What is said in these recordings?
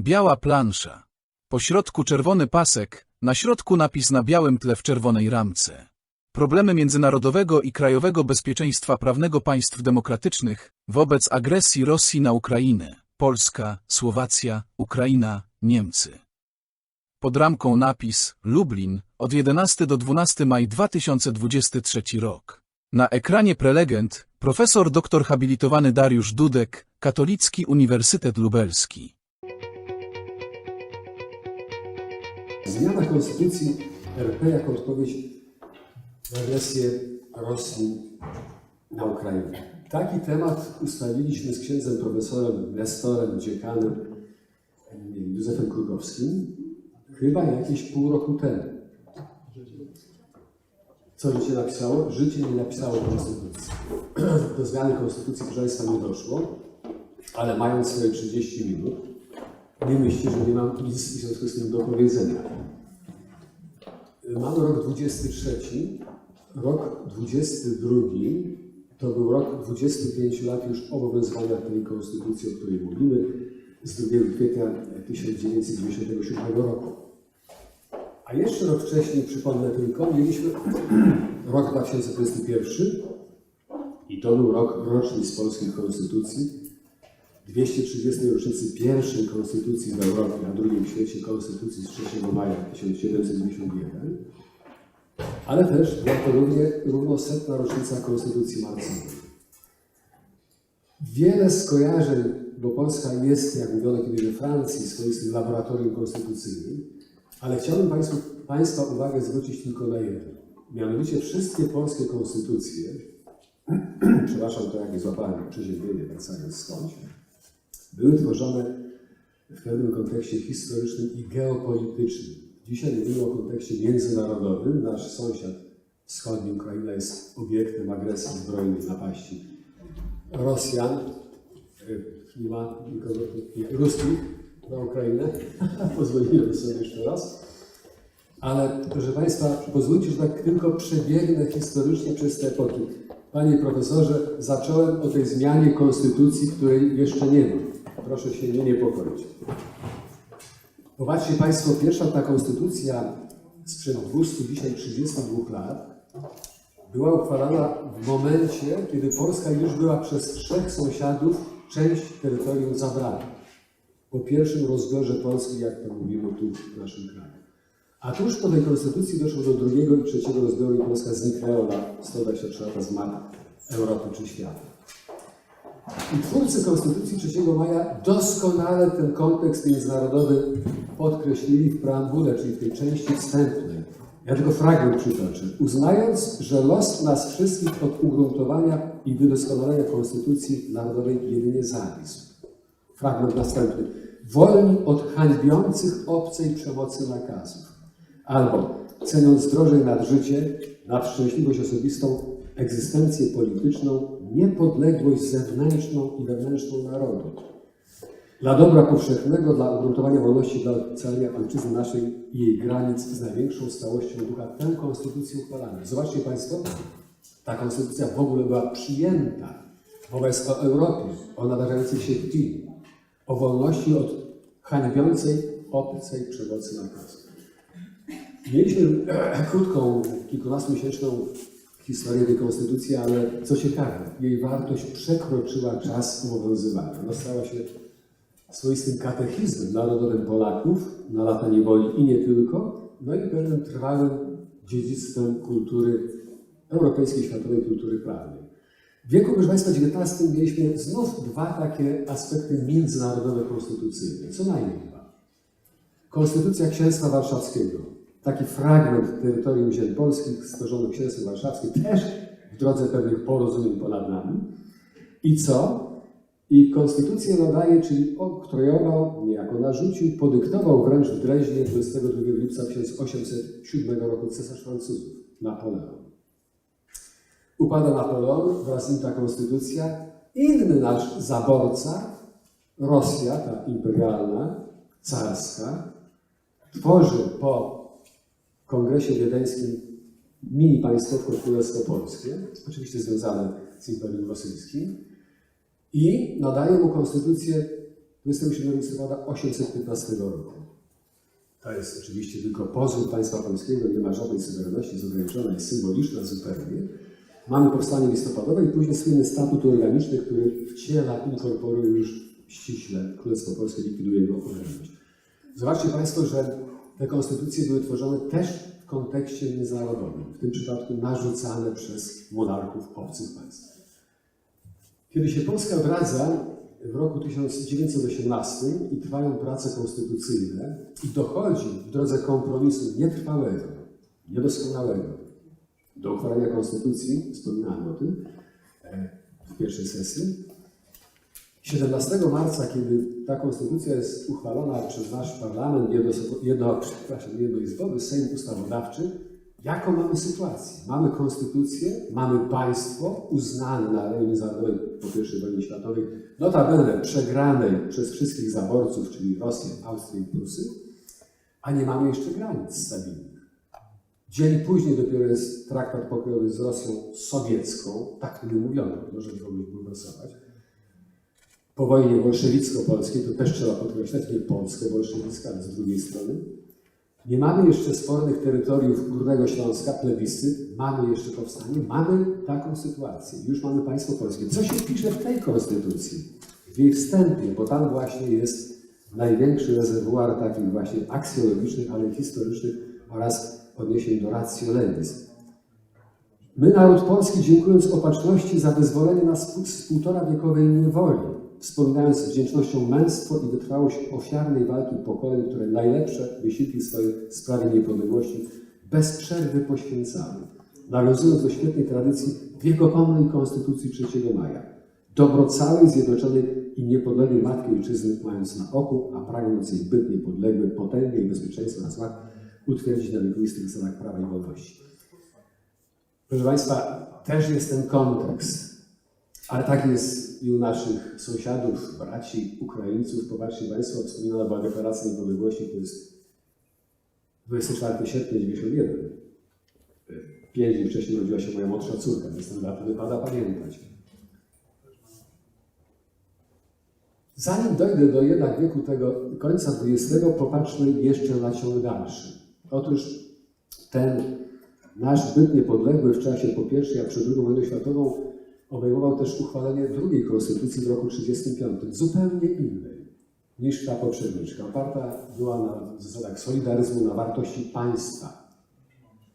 Biała plansza. Po środku czerwony pasek, na środku napis na białym tle w czerwonej ramce. Problemy międzynarodowego i krajowego bezpieczeństwa prawnego państw demokratycznych wobec agresji Rosji na Ukrainę. Polska, Słowacja, Ukraina, Niemcy. Pod ramką napis Lublin od 11 do 12 maj 2023 rok. Na ekranie prelegent profesor doktor habilitowany Dariusz Dudek, Katolicki Uniwersytet Lubelski. Zmiana konstytucji RP jako odpowiedź na agresję Rosji na Ukrainę. Taki temat ustaliliśmy z księdzem profesorem, nestorem, dziekanem Józefem Krugowskim chyba jakieś pół roku temu. Co życie napisało? Życie nie napisało konstytucji. Do zmiany konstytucji proszę Państwa nie doszło, ale mając swoje 30 minut, nie myślcie, że nie mam nic w związku z tym do powiedzenia. Mamy rok 23, rok 22 to był rok 25 lat już obowiązywania tej konstytucji, o której mówimy, z 2 kwietnia 1997 roku. A jeszcze rok wcześniej, przypomnę tylko, mieliśmy rok 2021 i to był rok rocznic polskiej konstytucji, 230. rocznicy pierwszej konstytucji w Europie, a drugiej w świecie konstytucji z 3 maja 1791, ale też była to równie, równo setna rocznica konstytucji marcowej. Wiele skojarzeń, bo Polska jest, jak mówiono kiedyś we Francji, swoistym laboratorium konstytucyjnym, ale chciałbym Państwu, Państwa uwagę zwrócić tylko na jedno. Mianowicie wszystkie polskie konstytucje, przepraszam, to jak nie złapałem przeziębienie, wracając skądś, były tworzone w pewnym kontekście historycznym i geopolitycznym. Dzisiaj mówimy o kontekście międzynarodowym. Nasz sąsiad wschodni, Ukraina, jest obiektem agresji zbrojnej napaści Rosjan. Y, Nie ma nikogo, ruskich na Ukrainę. Pozwoliłem sobie jeszcze raz. Ale proszę Państwa, pozwólcie, że tak tylko przebiegnę historycznie przez te epoki. Panie profesorze, zacząłem o tej zmianie konstytucji, której jeszcze nie ma. Proszę się nie niepokoić. Popatrzcie Państwo, pierwsza ta konstytucja sprzed 200, dzisiaj 32 lat była uchwalana w momencie, kiedy Polska już była przez trzech sąsiadów część terytorium zabrana. Po pierwszym rozbiorze Polski, jak to mówimy tu w naszym kraju. A tuż po tej konstytucji doszło do drugiego i trzeciego rozbioru i Polska zniknęła na 123 lata z map Europy czy świata. I twórcy Konstytucji 3 maja doskonale ten kontekst międzynarodowy podkreślili w preambule, czyli w tej części wstępnej. Ja tylko fragment przytoczę. Uznając, że los nas wszystkich od ugruntowania i wydoskonalenia Konstytucji Narodowej jedynie zawisł. Fragment następny. Wolni od hańbiących obcej przemocy nakazów. Albo ceniąc drożej nad życie, nad szczęśliwość osobistą, egzystencję polityczną, niepodległość zewnętrzną i wewnętrzną narodu. Dla dobra powszechnego, dla ugruntowania wolności, dla ocalenia ojczyzny naszej i jej granic z największą stałością ducha tę konstytucję uchwalamy. Zobaczcie Państwo, ta konstytucja w ogóle była przyjęta. Mowa jest o nadarzającej się chwili, o wolności od hańbiącej, obcej przemocy nakazu. Mieliśmy krótką, kilkunastomiesięczną historię tej konstytucji, ale co ciekawe, jej wartość przekroczyła czas obowiązywania. Ona stała się swoistym katechizmem narodowym Polaków na lata niewoli i nie tylko, no i pewnym trwałym dziedzictwem kultury, europejskiej, światowej kultury prawnej. W wieku, proszę Państwa, XIX mieliśmy znów dwa takie aspekty międzynarodowe konstytucyjne, co najmniej dwa. Konstytucja Księstwa Warszawskiego, taki fragment terytorium ziem polskich stworzony Księstwem Warszawskim, też w drodze pewnych porozumień ponad nami. I co? I konstytucję nadaje, czyli oktrojował, niejako narzucił, podyktował wręcz w Dreźnie 22 lipca 1807 roku cesarz Francuzów, Napoleon. Upada Napoleon, wraz z nim ta konstytucja. Inny nasz zaborca, Rosja, ta imperialna, carska, tworzy po kongresie wiedeńskim mini państwowko królestwo polskie, oczywiście związane z Imperium Rosyjskim, i nadaje mu konstytucję 27 listopada 815 roku. To jest oczywiście tylko pozór państwa polskiego, nie ma żadnej suwerenności, jest ograniczona, jest symboliczna zupełnie. Mamy powstanie listopadowe i później słynny statut organiczny, który wciela, inkorporuje już ściśle Królestwo Polskie, likwiduje jego odrębność. Zobaczcie Państwo, że te konstytucje były tworzone też w kontekście międzynarodowym, w tym przypadku narzucane przez monarchów obcych państw. Kiedy się Polska odradza w roku 1918 i trwają prace konstytucyjne i dochodzi w drodze kompromisu nietrwałego, niedoskonałego do uchwalenia konstytucji, wspominałem o tym e, w pierwszej sesji, 17 marca, kiedy ta konstytucja jest uchwalona przez nasz parlament, jedno, jedno, przepraszam, jednoizbowy Sejm Ustawodawczy, jaką mamy sytuację? Mamy konstytucję, mamy państwo uznane na arenie międzynarodowej po I wojnie światowej, notabene przegranej przez wszystkich zaborców, czyli Rosję, Austrię i Prusy, a nie mamy jeszcze granic stabilnych. Dzień później dopiero jest traktat pokojowy z Rosją sowiecką, tak wtedy mówiono, może ogóle głosować. Po wojnie bolszewicko-polskiej, to też trzeba podkreślać, nie polsko-bolszewicka, ale z drugiej strony. Nie mamy jeszcze spornych terytoriów Górnego Śląska, plebiscyt, mamy jeszcze powstanie, mamy taką sytuację. Już mamy państwo polskie. Co się pisze w tej konstytucji? W jej wstępie, bo tam właśnie jest największy rezerwuar takich właśnie aksjologicznych, ale historycznych oraz odniesień do ratio legis. My, naród polski, dziękując opatrzności za wyzwolenie nas z półtora wiekowej niewoli, wspominając z wdzięcznością męstwo i wytrwałość ofiarnej walki pokoleń, które najlepsze wysiłki swojej sprawie niepodległości bez przerwy poświęcały, nawiązując do świetnej tradycji wiekopomnej Konstytucji 3 maja. Dobro całej zjednoczonej i niepodległej Matki Ojczyzny mając na oku, a pragnąc jej byt niepodległy, potęgę i bezpieczeństwo na złach, utwierdzić na wiekuistych zasadach prawa i wolności. Proszę Państwa, też jest ten kontekst, ale tak jest i u naszych sąsiadów, braci, Ukraińców. Popatrzcie Państwo, wspominana była deklaracja niepodległości, to jest 24 sierpnia 91. Pięć dni wcześniej urodziła się moja młodsza córka, więc ten datę wypada pamiętać. Zanim dojdę do jednak wieku tego końca XX, popatrzmy jeszcze na ciąg dalszy. Otóż ten nasz byt niepodległy w czasie po I, a przed II wojną światową obejmował też uchwalenie drugiej konstytucji w roku 1935, zupełnie innej niż ta poprzedniczka. Oparta była na zasadach solidaryzmu, na wartości państwa.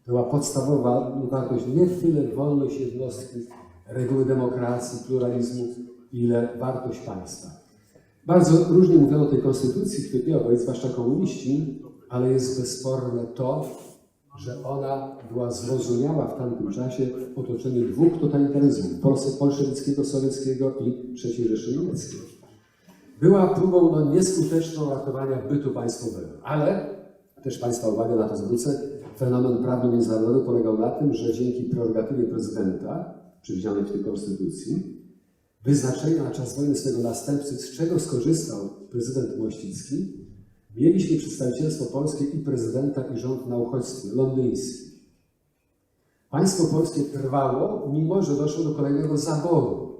Była podstawowa wartość nie tyle wolność jednostki, reguły demokracji, pluralizmu, ile wartość państwa. Bardzo różnie mówiono o tej konstytucji kwietniowej, zwłaszcza komuniści, ale jest bezsporne to, że ona była zrozumiała w tamtym czasie w otoczeniu dwóch totalitaryzmów, bolszewickiego, sowieckiego i III Rzeszy Niemieckiej. Była próbą no, nieskuteczną ratowania bytu państwowego, ale też Państwa uwagę na to zwrócę, fenomen prawny międzynarodowy polegał na tym, że dzięki prerogatywie prezydenta, przewidzianej w tej konstytucji, wyznaczenia na czas wojny swojego następcy, z czego skorzystał prezydent Mościcki, mieliśmy przedstawicielstwo polskie i prezydenta, i rząd na uchodźstwie londyńskim. Państwo polskie trwało, mimo że doszło do kolejnego zaboru.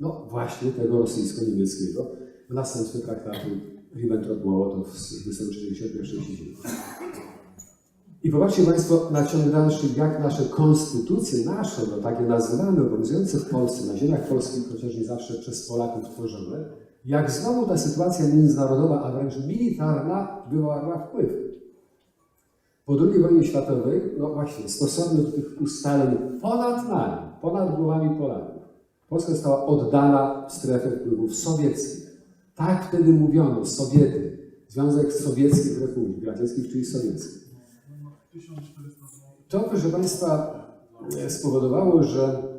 No właśnie tego rosyjsko-niemieckiego w następstwie traktatu Ribbentrop-Mołotow z 23 sierpnia 1969. I popatrzcie Państwo na ciąg dalszy, jak nasze konstytucje, nasze, no takie nazywane, obowiązujące w Polsce, na ziemiach polskich, chociaż nie zawsze przez Polaków tworzone, jak znowu ta sytuacja międzynarodowa, a wręcz militarna, wywarła wpływ. Po II wojnie światowej, no właśnie, stosownie do tych ustaleń ponad nami, ponad głowami Polaków, Polska została oddana w strefę wpływów sowieckich. Tak wtedy mówiono, Sowiety, Związek Sowieckich Republik Radzieckich, czyli sowieckich. To, proszę Państwa, spowodowało, że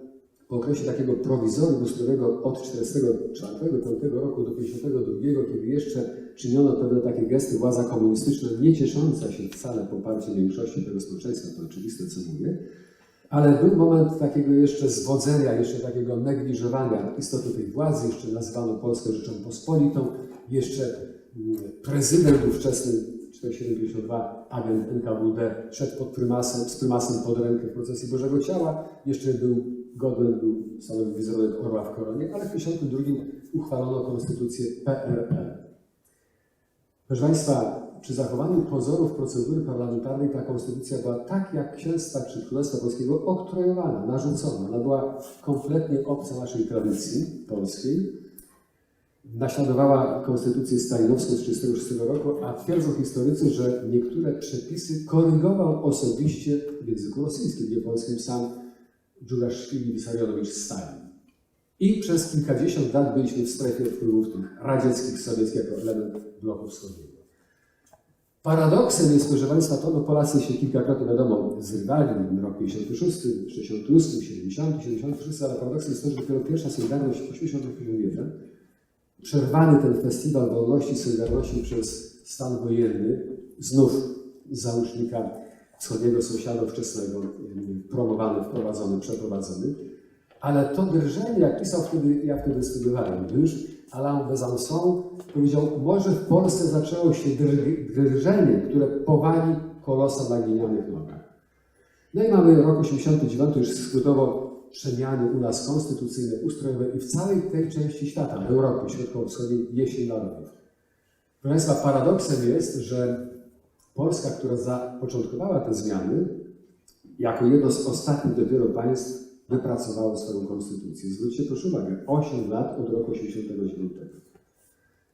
po okresie takiego prowizorium ustrojowego od 1944-1945 roku do 1952, kiedy jeszcze czyniono pewne takie gesty, władza komunistyczna nie ciesząca się wcale poparciem większości tego społeczeństwa, to oczywiste co mówię, ale był moment takiego jeszcze zwodzenia, jeszcze takiego negliżowania istoty tej władzy, jeszcze nazywano Polskę Rzecząpospolitą, jeszcze mm, prezydent ówczesny 472 agent NKWD szedł pod prymasem, z prymasem pod rękę w procesji Bożego Ciała. Jeszcze był godny, był stanowił wizerunek orła w koronie, ale w 1952 uchwalono konstytucję PRL. Proszę Państwa, przy zachowaniu pozorów procedury parlamentarnej ta konstytucja była tak jak księstwa czy Królestwa Polskiego oktrojowana, narzucona. Ona była kompletnie obca naszej tradycji polskiej. Naśladowała konstytucję stalinowską z 1936 roku, a twierdzą historycy, że niektóre przepisy korygował osobiście w języku rosyjskim, nie polskim sam Dżugaszwili Wissarionowicz Stalin. I przez kilkadziesiąt lat byliśmy w strefie wpływów tych radzieckich, sowieckich jako element bloku wschodniego. Paradoksem jest, proszę Państwa, to, no Polacy się kilkakrotnie, wiadomo, zrywali, rok 56, 68, 70, 76, ale paradoksem jest to, że dopiero pierwsza Solidarność 81, przerwany ten festiwal wolności i Solidarności przez stan wojenny, znów załóżnika wschodniego sąsiada wczesnego, promowany, wprowadzony, przeprowadzony, ale to drżenie, jak pisał wtedy, ja wtedy studiowałem już, Alain Besançon powiedział, może w Polsce zaczęło się drżenie, które powali kolosa na glinianych nogach. No i mamy rok 89, już skrótowo przemiany u nas konstytucyjne, ustrojowe i w całej tej części świata, w Europie Środkowo-Wschodniej, jesień narodów. Proszę Państwa, paradoksem jest, że Polska, która zapoczątkowała te zmiany, jako jedno z ostatnich dopiero państw wypracowało swoją konstytucję. Zwróćcie proszę uwagę, 8 lat od roku 89.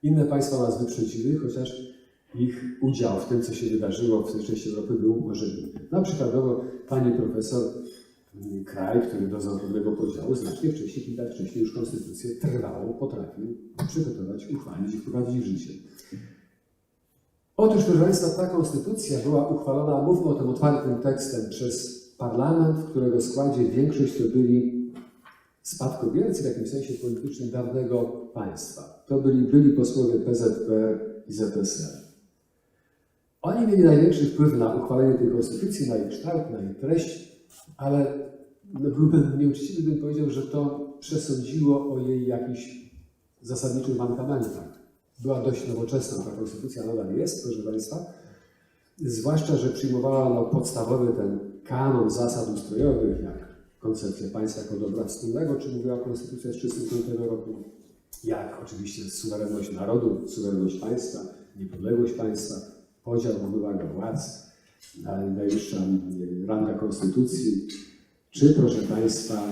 Inne państwa nas wyprzedziły, chociaż ich udział w tym, co się wydarzyło w tej części Europy był możliwy. Na przykładowo pani profesor, mm, kraj, który doznał pewnego podziału, znacznie wcześniej, kilka wcześniej już konstytucję trwałą potrafił przygotować, uchwalić i wprowadzić w życie. Otóż, proszę Państwa, ta konstytucja była uchwalona, mówmy o tym otwartym tekstem, przez parlament, w którego składzie większość to byli spadkobiercy w jakimś sensie politycznym dawnego państwa. To byli byli posłowie PZPR i ZSR. Oni mieli największy wpływ na uchwalenie tej konstytucji, na jej kształt, na jej treść, ale byłbym nieuczciwy, bym powiedział, że to przesądziło o jej jakichś zasadniczych mankamentach. Była dość nowoczesna, ta konstytucja nadal jest, proszę Państwa, zwłaszcza, że przyjmowała no, podstawowy ten kanon zasad ustrojowych, jak koncepcja państwa jako dobra wspólnego, czy mówiła Konstytucja z 1935 roku, jak oczywiście suwerenność narodu, suwerenność państwa, niepodległość państwa, podział równowaga władz, naj- najwyższa ranga konstytucji, czy proszę Państwa,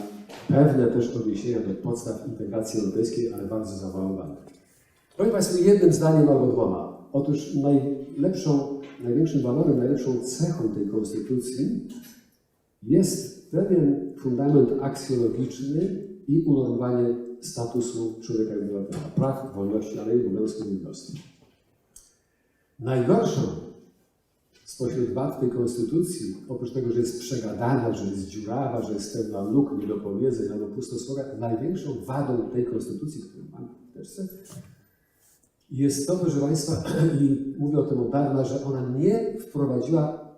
pewne też odniesienia do podstaw integracji europejskiej, ale bardzo zawałowane. Powiem Państwu jednym zdaniem albo dwoma. Otóż najlepszą, największym walorem, najlepszą cechą tej konstytucji jest pewien fundament aksjologiczny i unormowanie statusu człowieka i obywatela, praw, wolności, ale i obowiązków i jednostki. Najgorszą spośród wad tej konstytucji, oprócz tego, że jest przegadana, że jest dziurawa, że jest pełna luk, niedopowiedzeń albo pustosłowia, największą wadą tej konstytucji, którą mam w teczce, jest to, proszę Państwa, i mówię o tym od dawna, że ona nie wprowadziła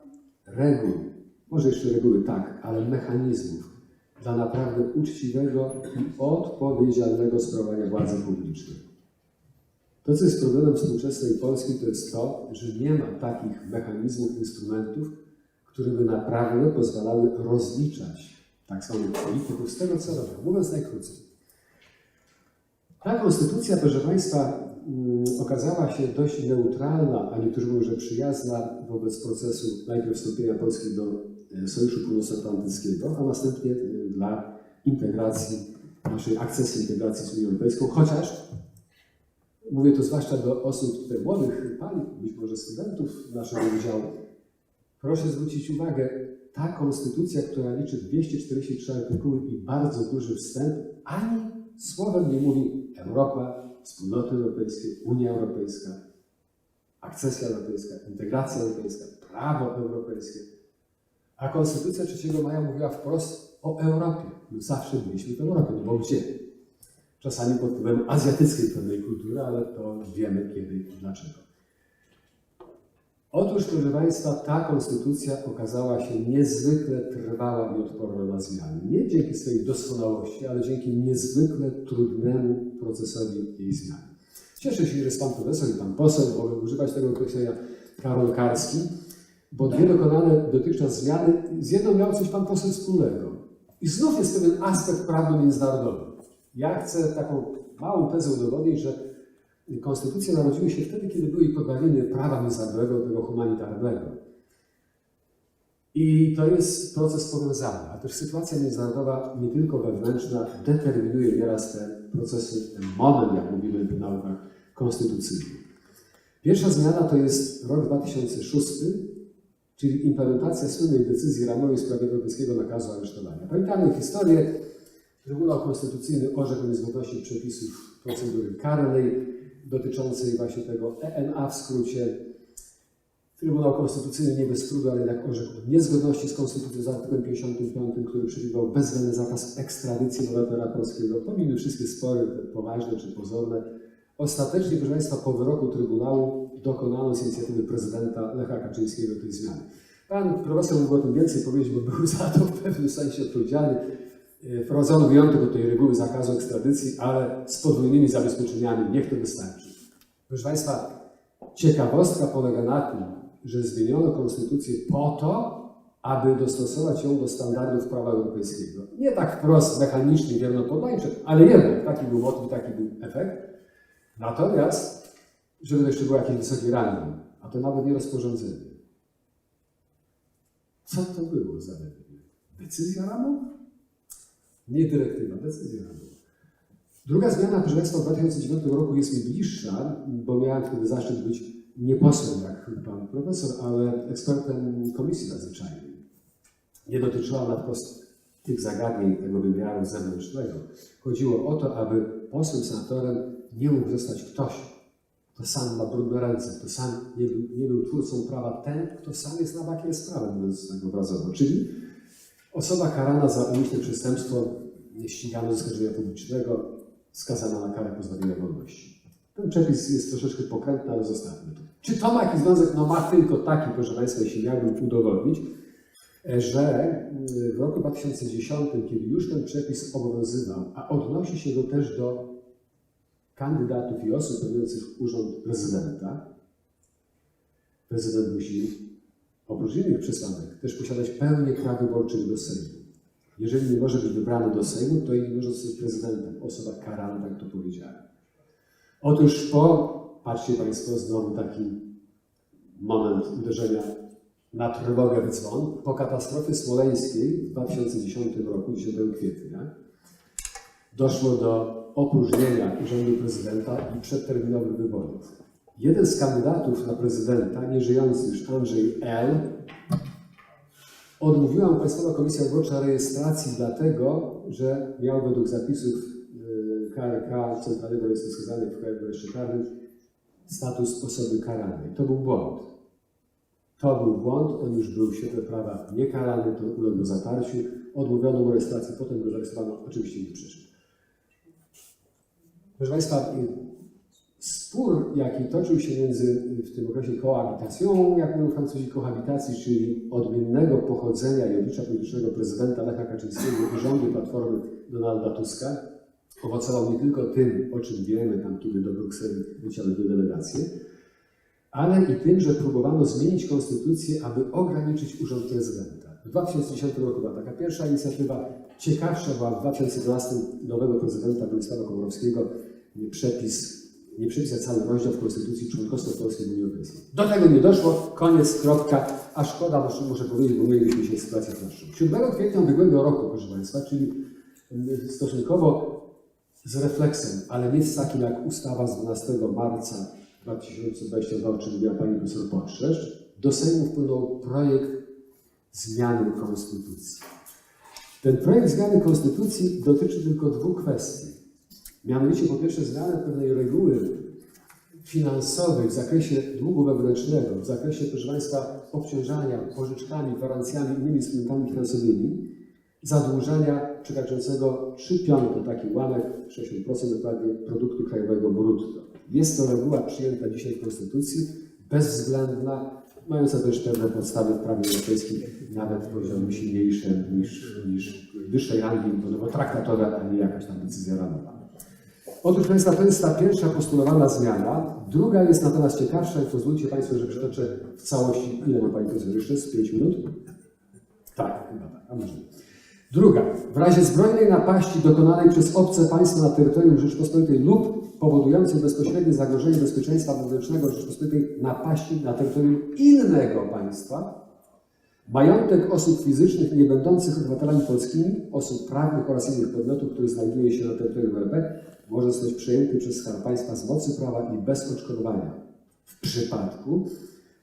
reguł, może jeszcze reguły tak, ale mechanizmów dla naprawdę uczciwego i odpowiedzialnego sprawowania władzy publicznej. To, co jest problemem współczesnej Polski, to jest to, że nie ma takich mechanizmów, instrumentów, które by naprawdę pozwalały rozliczać tak zwanych polityków z tego, co robią. Mówiąc najkrócej. Ta konstytucja, proszę Państwa, okazała się dość neutralna, a niektórzy mówią, że przyjazna wobec procesu najpierw wstąpienia Polski do e, Sojuszu Północnoatlantyckiego, a następnie e, dla integracji, naszej akcesji integracji z Unią Europejską, chociaż mówię to zwłaszcza do osób tutaj młodych, pani, być może studentów naszego wydziału, proszę zwrócić uwagę, ta konstytucja, która liczy 243 artykuły i bardzo duży wstęp, ani słowem nie mówi Europa, Wspólnoty Europejskie, Unia Europejska, akcesja europejska, integracja europejska, prawo europejskie. A Konstytucja 3 maja mówiła wprost o Europie. My zawsze byliśmy w Europie, no bo gdzie? Czasami pod wpływem azjatyckiej pewnej kultury, ale to wiemy kiedy i dlaczego. Otóż, proszę Państwa, ta konstytucja okazała się niezwykle trwała i odporna na zmiany. Nie dzięki swojej doskonałości, ale dzięki niezwykle trudnemu procesowi jej zmiany. Cieszę się, że jest Pan profesor i Pan poseł, mogę używać tego określenia Karol Karski, bo dwie dokonane dotychczas zmiany, z jedną miał coś Pan poseł wspólnego. I znów jest pewien aspekt prawno-międzynarodowy. Ja chcę taką małą tezę udowodnić, że konstytucje narodziły się wtedy, kiedy były podwaliny prawa międzynarodowego, tego humanitarnego. I to jest proces powiązany, a też sytuacja międzynarodowa, nie tylko wewnętrzna, determinuje nieraz te procesy, ten moment, jak mówimy w naukach konstytucyjnych. Pierwsza zmiana to jest rok 2006, czyli implementacja słynnej decyzji ramowej w sprawie europejskiego nakazu aresztowania. Pamiętamy historię. Trybunał Konstytucyjny orzekł niezgodności przepisów procedury karnej dotyczącej właśnie tego ENA w skrócie. Trybunał Konstytucyjny nie bez trudu, ale jednak orzekł niezgodności z Konstytucją z artykułem 55, który przewidywał bezwzględny zakaz ekstradycji obywatela polskiego. Pomijmy wszystkie spory, poważne czy pozorne. Ostatecznie, proszę Państwa, po wyroku Trybunału dokonano z inicjatywy prezydenta Lecha Kaczyńskiego tej zmiany. Pan profesor mógł o tym więcej powiedzieć, bo był za to w pewnym sensie odpowiedzialny. E, Wprowadzono wyjątek od tej reguły zakazu ekstradycji, ale z podwójnymi zabezpieczeniami. Niech to wystarczy. Proszę Państwa, ciekawostka polega na tym, że zmieniono konstytucję po to, aby dostosować ją do standardów prawa europejskiego. Nie tak wprost, mechanicznie, wiernopodajcze, ale jednak taki był motyw, taki był efekt. Natomiast, żeby to jeszcze było jakieś wysokie rangi, a to nawet nie rozporządzenie. Co to było za decyzja? Decyzja ramowa? Nie dyrektywa, decyzja ramowa. Druga zmiana, proszę Państwa, w 2009 roku jest mi bliższa, bo miałem wtedy zaszczyt być nie posłem, jak pan profesor, ale ekspertem Komisji Nadzwyczajnej. Nie dotyczyła ona tych zagadnień tego wymiaru zewnętrznego. Chodziło o to, aby posłem, senatorem nie mógł zostać ktoś, kto sam ma brudne ręce, kto sam nie był, nie był twórcą prawa, ten, kto sam jest na bakier sprawy, mówiąc tak obrazowo. Czyli osoba karana za umyślne przestępstwo ścigane ze skarżenia publicznego, skazana na karę pozbawienia wolności. Ten przepis jest troszeczkę pokrętny, ale zostawmy to. Czy to ma jakiś związek? No ma tylko taki, proszę Państwa, jeśli miałbym udowodnić, że w roku 2010, kiedy już ten przepis obowiązywał, a odnosi się go też do kandydatów i osób pełniących urząd prezydenta, prezydent musi oprócz innych przesłanek też posiadać pełnię praw wyborczych do Sejmu. Jeżeli nie może być wybrany do Sejmu, to i nie może zostać prezydentem, osoba karana, tak to powiedziałem. Otóż po, patrzcie Państwo, znowu taki moment uderzenia na trwogę w dzwon, po katastrofie smoleńskiej w 2010 roku, 10 kwietnia, doszło do opróżnienia urzędu prezydenta i przedterminowych wyborów. Jeden z kandydatów na prezydenta, nieżyjący już Andrzej L., odmówiła Państwowa Komisja Wyborcza rejestracji dlatego, że miał według zapisów KRK, Centralnego Rejestru Skazanych w KRK jeszcze karnym, status osoby karanej. To był błąd. To był błąd, on już był w świetle prawa niekarany, to uległ zatarciu, odmówiono mu rejestracji, potem go zarejestrowano, oczywiście nie przyszedł. Proszę Państwa, spór, jaki toczył się między w tym okresie kohabitacją, jak mówią Francuzi, kohabitacji, czyli odmiennego pochodzenia i oblicza politycznego prezydenta Lecha Kaczyńskiego i rządu Platformy Donalda Tuska, owocował nie tylko tym, o czym wiemy, tam kiedy do Brukseli dwie delegacje, ale i tym, że próbowano zmienić konstytucję, aby ograniczyć urząd prezydenta. W 2010 roku była taka pierwsza inicjatywa. Ciekawsza była w 2012 nowego prezydenta Bronisława Komorowskiego przepis, nie przepis, a cały rozdział w Konstytucji członkostwo Polski w Unii Europejskiej. Do tego nie doszło, koniec, kropka, a szkoda, muszę, muszę powiedzieć, bo mieliśmy się sytuację prostszą. 7 kwietnia ubiegłego roku, proszę Państwa, czyli mm, stosunkowo z refleksem, ale nie z takim jak ustawa z 12 marca 2022, o czym mówiła Pani profesor Podszesz, do Sejmu wpłynął projekt zmiany Konstytucji. Ten projekt zmiany Konstytucji dotyczy tylko dwóch kwestii. Mianowicie po pierwsze zmiany pewnej reguły finansowej w zakresie długu wewnętrznego, w zakresie, proszę Państwa, obciążania pożyczkami, gwarancjami, innymi instrumentami finansowymi, zadłużenia przekraczającego 3 piąte, taki ułamek, 60% dokładnie produktu krajowego brutto. Jest to reguła przyjęta dzisiaj w Konstytucji, bezwzględna, mająca też pewne podstawy w prawie europejskim, nawet poziomy silniejsze niż, niż wyższej rangi, bo traktatowe, a nie jakaś tam decyzja ramowa. Otóż Państwa, to jest ta pierwsza postulowana zmiana. Druga jest natomiast ciekawsza i pozwólcie Państwo, że przytoczę w całości. Ile ma Pani profesor jeszcze? Z 5 minut? Tak, chyba tak, a może nie. Druga. W razie zbrojnej napaści dokonanej przez obce państwo na terytorium Rzeczypospolitej lub powodujących bezpośrednie zagrożenie bezpieczeństwa wewnętrznego Rzeczypospolitej napaści na terytorium innego państwa, majątek osób fizycznych nie będących obywatelami polskimi, osób prawnych oraz innych podmiotów, które znajduje się na terytorium RP, może zostać przejęty przez Skarb Państwa z mocy prawa i bez odszkodowania. W przypadku,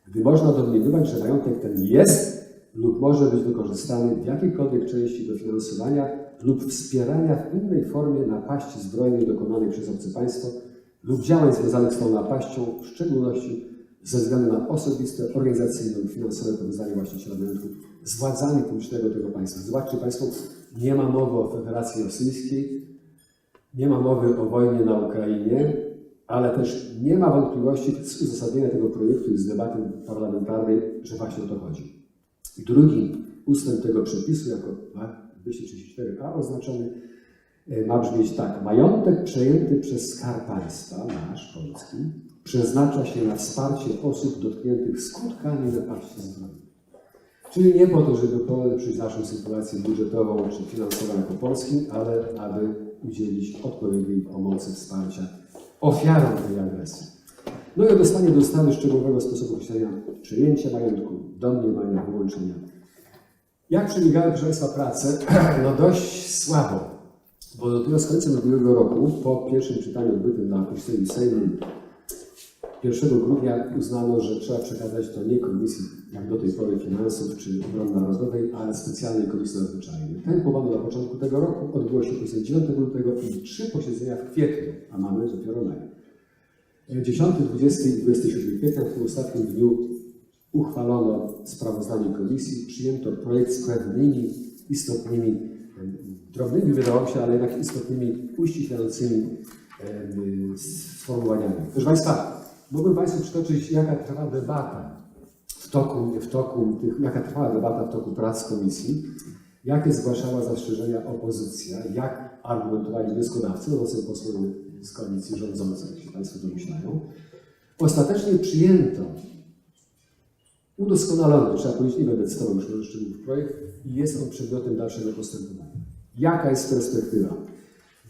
gdy można domniemywać, że majątek ten jest lub może być wykorzystany w jakiejkolwiek części do finansowania lub wspierania w innej formie napaści zbrojnej dokonanej przez obce państwo lub działań związanych z tą napaścią, w szczególności ze względu na osobiste, organizacyjne lub finansowe powiązanie właściciela majątku z władzami publicznego tego państwa. Zobaczcie Państwo, nie ma mowy o Federacji Rosyjskiej, nie ma mowy o wojnie na Ukrainie, ale też nie ma wątpliwości z uzasadnienia tego projektu i z debaty parlamentarnej, że właśnie o to chodzi. Drugi ustęp tego przepisu, jako 234a oznaczony, e, ma brzmieć tak. Majątek przejęty przez Skarb Państwa, nasz polski, przeznacza się na wsparcie osób dotkniętych skutkami napaści zbrojnej. Czyli nie po to, żeby polepszyć naszą sytuację budżetową czy finansową jako Polski, ale aby udzielić odpowiedniej pomocy, wsparcia ofiarom tej agresji. No i odesłanie do ustawy szczegółowego sposobu określenia przejęcia majątku, domniemania, wyłączenia. Jak przebiegały, proszę Państwa, prace? No dość słabo, bo dopiero z końcem ubiegłego roku, po pierwszym czytaniu odbytym na posiedzeniu Sejmu 1 grudnia uznano, że trzeba przekazać to nie Komisji, jak do tej pory, Finansów czy Obrony Narodowej, ale specjalnej Komisji Nadzwyczajnej. Ten powody na początku tego roku odbyło się posiedzenie 9 lutego i trzy posiedzenia w kwietniu, a mamy dopiero maj. 10, 20 i 27 kwietnia w tym ostatnim dniu uchwalono sprawozdanie komisji, przyjęto projekt z pewnymi istotnymi, drobnymi wydawało się, ale jednak istotnymi, uściślającymi sformułowaniami. Proszę Państwa, mógłbym Państwu przytoczyć, jaka trwa debata w toku, w toku tych, jaka trwała debata w toku prac komisji, jakie zgłaszała zastrzeżenia opozycja, jak argumentowali wnioskodawcy, no posłowie z koalicji rządzącej, jak się Państwo domyślają. Ostatecznie przyjęto udoskonalony, trzeba powiedzieć, nie będę cytował już szczegółów projekt i jest on przedmiotem dalszego postępowania. Jaka jest perspektywa?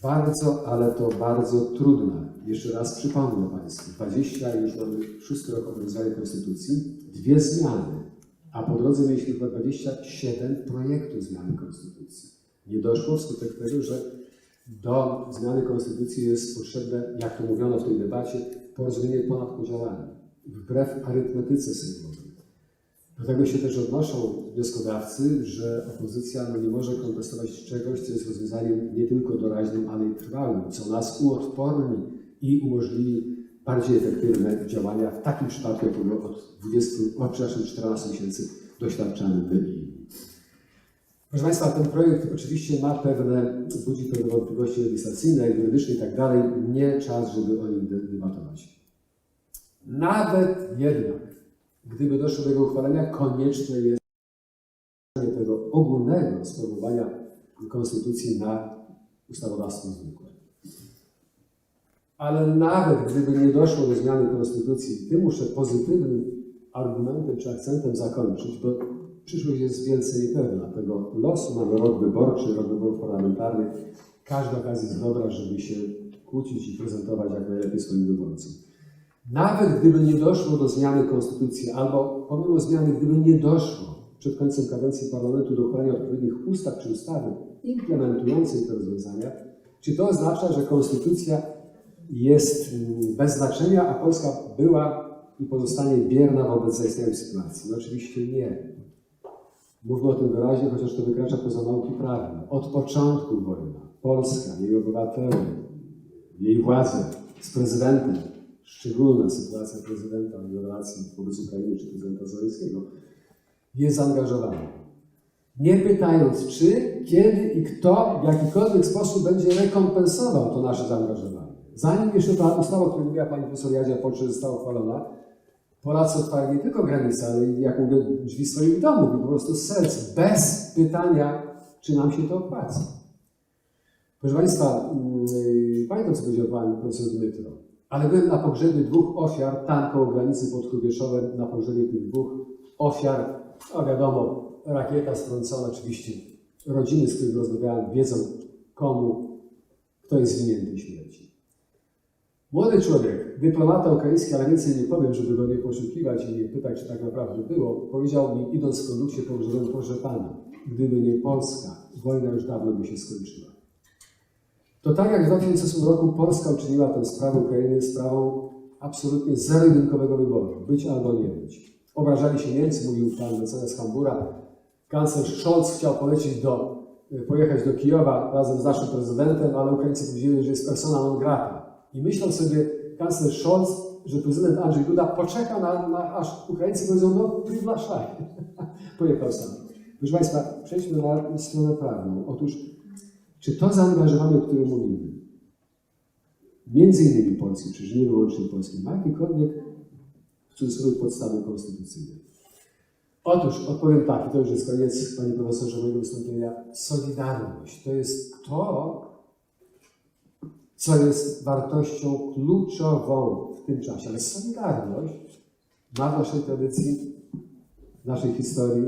Bardzo, ale to bardzo trudna. Jeszcze raz przypomnę Państwu, 20, już mamy szósty rok obowiązywania Konstytucji, dwie zmiany, a po drodze mieliśmy chyba 27 projektów zmiany Konstytucji. Nie doszło wskutek tego, że do zmiany Konstytucji jest potrzebne, jak to mówiono w tej debacie, porozumienie ponad podziałami, wbrew arytmetyce sejmowej. Do tego się też odnoszą wnioskodawcy, że opozycja no, nie może kontestować czegoś, co jest rozwiązaniem nie tylko doraźnym, ale i trwałym, co nas uodporni i umożliwi bardziej efektywne działania w takim przypadku, jakiego od 20, o, przepraszam, 14 miesięcy doświadczamy my i inni. Proszę Państwa, ten projekt oczywiście ma pewne, budzi pewne wątpliwości legislacyjne, jurydyczne i tak dalej. Nie czas, żeby o nim de- debatować. Nawet jednak, gdyby doszło do jego uchwalenia, konieczne jest tego ogólnego sformułowania Konstytucji na ustawodawstwo zwykłe. Ale nawet gdyby nie doszło do zmiany Konstytucji, tym muszę pozytywnym argumentem czy akcentem zakończyć, bo przyszłość jest wielce niepewna. Tego losu mamy rok wyborczy, rok wyborów parlamentarnych. Każda okazja jest dobra, żeby się kłócić i prezentować jak najlepiej swoim wyborcom. Nawet gdyby nie doszło do zmiany konstytucji, albo pomimo zmiany, gdyby nie doszło przed końcem kadencji parlamentu do uchwalenia odpowiednich ustaw czy ustawy implementującej te rozwiązania, czy to oznacza, że konstytucja jest mm, bez znaczenia, a Polska była i pozostanie bierna wobec zaistniałej sytuacji? No oczywiście nie. Mówmy o tym wyraźnie, chociaż to wykracza poza nauki prawne. Od początku wojny Polska, jej obywatele, jej władze z prezydentem, szczególna sytuacja prezydenta w relacji wobec Ukrainy czy prezydenta Zelenskiego, jest zaangażowany. Nie pytając czy, kiedy i kto w jakikolwiek sposób będzie rekompensował to nasze zaangażowanie. Zanim jeszcze ta ustawa, o której mówiła pani profesor Jadzia Poczy, została uchwalona, Polacy otwarli nie tylko granice, ale jak mówię, drzwi swoich domów i po prostu serc, bez pytania, czy nam się to opłaca. Proszę Państwa, yy, pamiętam, co powiedział Pan profesor Dmytro, ale byłem na pogrzebie dwóch ofiar tam koło granicy pod Krubieszowem, na pogrzebie tych dwóch ofiar, no wiadomo, rakieta strącona, oczywiście rodziny, z którymi rozmawiałem, wiedzą komu, kto jest winien tej śmierci. Młody człowiek, dyplomata ukraiński, ale więcej nie powiem, żeby go nie poszukiwać i nie pytać, czy tak naprawdę było, powiedział mi, idąc w kondukcie pogrzebowym, proszę pana, gdyby nie Polska, wojna już dawno by się skończyła. To tak jak w 2008 roku Polska uczyniła tę sprawę Ukrainy sprawą absolutnie zero-jedynkowego wyboru, być albo nie być. Obrażali się Niemcy, mówił pan mecenas Hambura, kanclerz Scholz chciał polecieć do, pojechać do Kijowa razem z naszym prezydentem, ale Ukraińcy powiedzieli, że jest persona non grata. I myślał sobie kanclerz Scholz, że prezydent Andrzej Duda poczeka na, na aż Ukraińcy powiedzą, no prywlaszaj. Pojechał sam. Proszę Państwa, przejdźmy na stronę prawną. Otóż, czy to zaangażowanie, o którym mówimy, między innymi Polski, czy nie wyłącznie Polski, ma jakiekolwiek w cudzysłowie podstawy konstytucyjne? Otóż odpowiem tak, i to już jest koniec, panie profesorze, mojego wystąpienia. Solidarność to jest to, co jest wartością kluczową w tym czasie. Ale solidarność ma w naszej tradycji, w naszej historii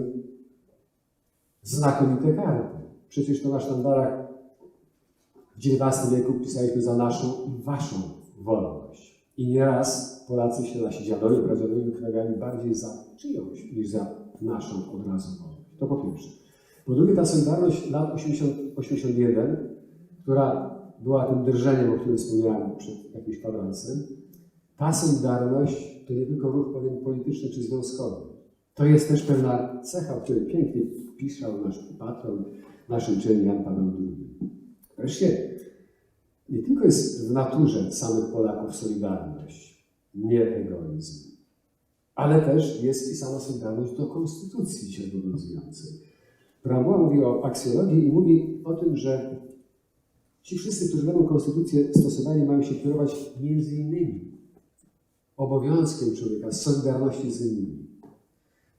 znakomite karty. Przecież to na sztandarach w XIX wieku pisaliśmy za naszą i waszą wolność. I nieraz Polacy się, nasi dziadowie, pradziadowie wykrawiali bardziej za czyjąś niż za naszą od razu wolność. To po pierwsze. Po drugie, ta Solidarność lat 80, 81, która była tym drżeniem, o którym wspomniałem przed jakimś kwadransem, ta Solidarność to nie tylko ruch pewien polityczny czy związkowy. To jest też pewna cecha, o której pięknie pisał nasz patron, nasz uczeń Jan Paweł II. Wreszcie, nie tylko jest w naturze samych Polaków solidarność, nie egoizm, ale też jest i sama solidarność do konstytucji dzisiaj obowiązującej. Prawo mówi o aksjologii i mówi o tym, że ci wszyscy, którzy będą konstytucję stosowali, mają się kierować między innymi obowiązkiem człowieka, solidarności z innymi.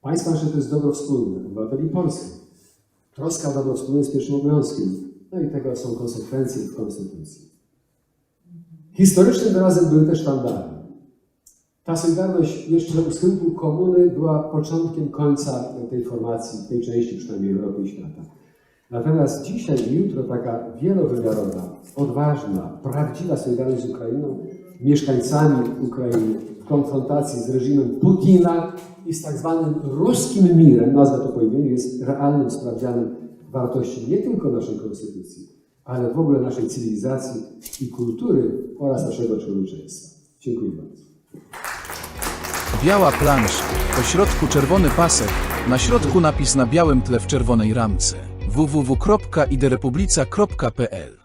Państwa nasze to jest dobro wspólne, obywateli Polski. Troska o dobro wspólne jest pierwszym obowiązkiem. No i tego są konsekwencje w Konstytucji. Historycznym wyrazem były też sztandary. Ta solidarność jeszcze u schyłku komuny była początkiem końca tej formacji, tej części przynajmniej Europy i świata. Natomiast dzisiaj i jutro taka wielowymiarowa, odważna, prawdziwa solidarność z Ukrainą, mieszkańcami Ukrainy w konfrontacji z reżimem Putina i z tak zwanym ruskim mirem, nazwa to po jest realnym sprawdzianem wartości nie tylko naszej konstytucji, ale w ogóle naszej cywilizacji i kultury oraz naszego człowieczeństwa. Dziękuję bardzo. Biała plansza, po środku czerwony pasek, na środku napis na białym tle w czerwonej ramce. www.iderepublica.pl